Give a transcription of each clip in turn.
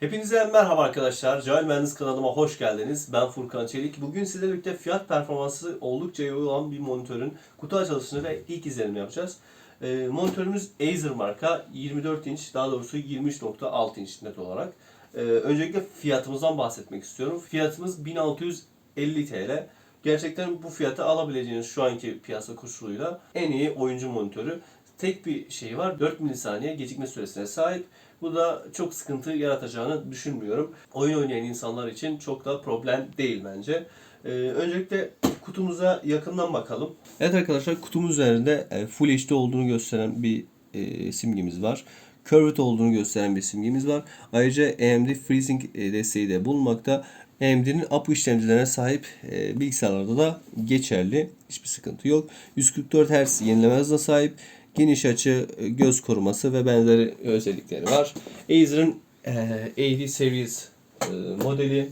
Hepinize merhaba arkadaşlar. Cahil Mühendis kanalıma hoş geldiniz. Ben Furkan Çelik. Bugün sizlerle birlikte fiyat performansı oldukça iyi olan bir monitörün kutu açılışını ve ilk izlenimi yapacağız. Ee, monitörümüz Acer marka 24 inç daha doğrusu 23.6 inç net olarak. Ee, öncelikle fiyatımızdan bahsetmek istiyorum. Fiyatımız 1650 TL. Gerçekten bu fiyata alabileceğiniz şu anki piyasa koşuluyla en iyi oyuncu monitörü. Tek bir şey var. 4 milisaniye gecikme süresine sahip. Bu da çok sıkıntı yaratacağını düşünmüyorum. Oyun oynayan insanlar için çok da problem değil bence. Ee, öncelikle kutumuza yakından bakalım. Evet arkadaşlar kutumuz üzerinde e, Full HD olduğunu gösteren bir e, simgemiz var. Curved olduğunu gösteren bir simgemiz var. Ayrıca AMD FreeSync e, desteği de bulunmakta. AMD'nin APU işlemcilerine sahip e, bilgisayarlarda da geçerli. Hiçbir sıkıntı yok. 144 Hz yenileme hızına sahip. Geniş açı, e, göz koruması ve benzeri özellikleri var. Acer'ın e, AD Series e, modeli.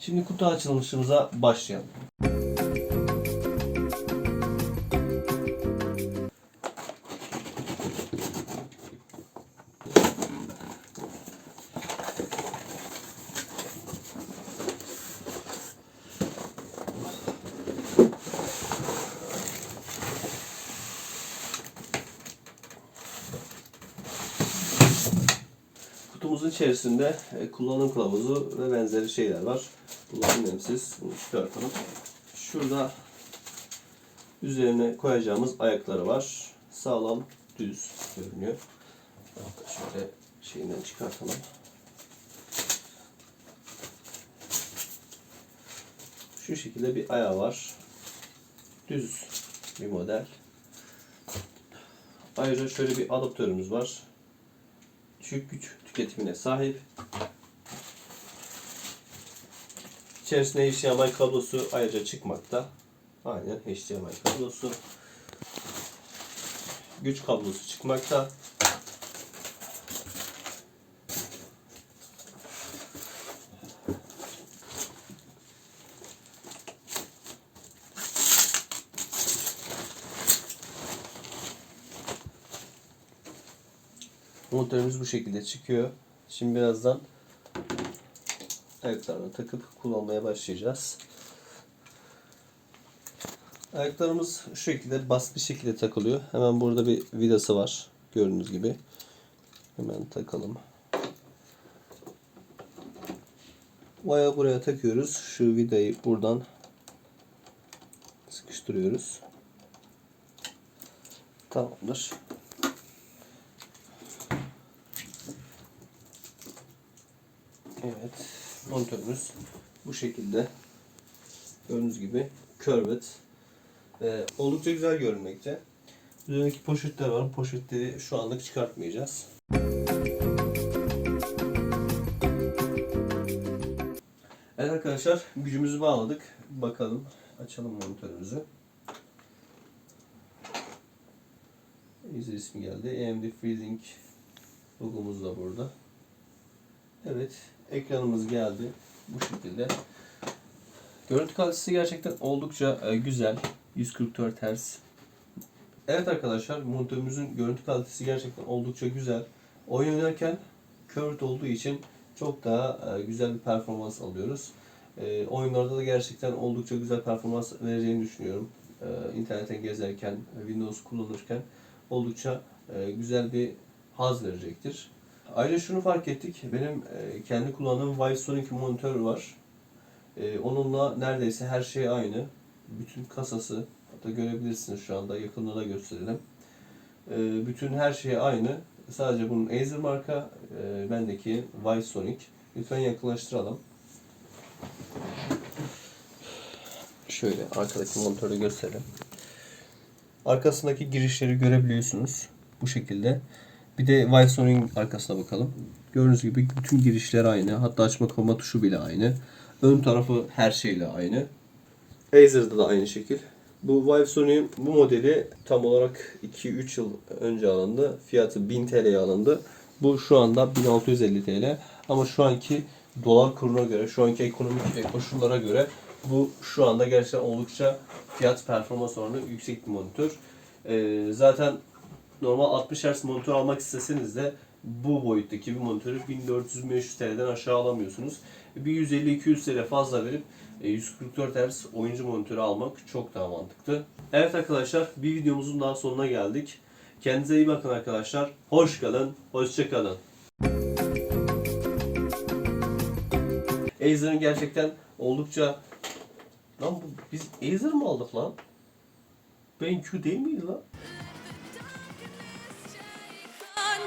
Şimdi kutu açılışımıza başlayalım. Kutumuzun içerisinde e, kullanım kılavuzu ve benzeri şeyler var. Bunlar önemsiz. Bunu çıkartalım. Şurada üzerine koyacağımız ayakları var. Sağlam, düz görünüyor. Hatta şöyle şeyinden çıkartalım. Şu şekilde bir ayağı var. Düz bir model. Ayrıca şöyle bir adaptörümüz var düşük güç tüketimine sahip. İçerisinde HDMI kablosu ayrıca çıkmakta. Aynen HDMI kablosu. Güç kablosu çıkmakta. Monitörümüz bu şekilde çıkıyor. Şimdi birazdan ayaklarına takıp kullanmaya başlayacağız. Ayaklarımız şu şekilde basit bir şekilde takılıyor. Hemen burada bir vidası var. Gördüğünüz gibi. Hemen takalım. Ayağı buraya takıyoruz. Şu vidayı buradan sıkıştırıyoruz. Tamamdır. Evet, monitörümüz bu şekilde. Gördüğünüz gibi curved. Ee, oldukça güzel görünmekte. Üzerindeki poşetler var. Poşetleri şu anlık çıkartmayacağız. Evet arkadaşlar, gücümüzü bağladık. Bakalım, açalım monitörümüzü. User ismi geldi. AMD FreeSync logomuz da burada. Evet, ekranımız geldi. Bu şekilde. Görüntü kalitesi gerçekten oldukça e, güzel. 144 Hz. Evet arkadaşlar, monitörümüzün görüntü kalitesi gerçekten oldukça güzel. Oyun oynarken curved olduğu için çok daha e, güzel bir performans alıyoruz. E, oyunlarda da gerçekten oldukça güzel performans vereceğini düşünüyorum. E, internetten gezerken, Windows kullanırken oldukça güzel bir haz verecektir. Ayrıca şunu fark ettik. Benim e, kendi kullandığım Vive monitör var. E, onunla neredeyse her şey aynı. Bütün kasası, hatta görebilirsiniz şu anda yakında da gösterelim. E, bütün her şey aynı. Sadece bunun Acer marka, e, bendeki Vive Lütfen yakınlaştıralım. Şöyle arkadaki monitörü gösterelim. Arkasındaki girişleri görebiliyorsunuz. Bu şekilde. Bir de Vive arkasına bakalım. Gördüğünüz gibi bütün girişler aynı. Hatta açma kapama tuşu bile aynı. Ön tarafı her şeyle aynı. Acer'da da aynı şekil. Bu Vive bu modeli tam olarak 2-3 yıl önce alındı. Fiyatı 1000 TL'ye alındı. Bu şu anda 1650 TL. Ama şu anki dolar kuruna göre, şu anki ekonomik koşullara göre bu şu anda gerçekten oldukça fiyat performans oranı yüksek bir monitör. Ee, zaten normal 60 Hz monitör almak isteseniz de bu boyuttaki bir monitörü 1400-1500 TL'den aşağı alamıyorsunuz. Bir 150-200 TL fazla verip e, 144 Hz oyuncu monitörü almak çok daha mantıklı. Evet arkadaşlar bir videomuzun daha sonuna geldik. Kendinize iyi bakın arkadaşlar. Hoş kalın, hoşça kalın. Acer'ın gerçekten oldukça... Lan bu, biz Acer mı aldık lan? BenQ değil miydi lan?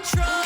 Control.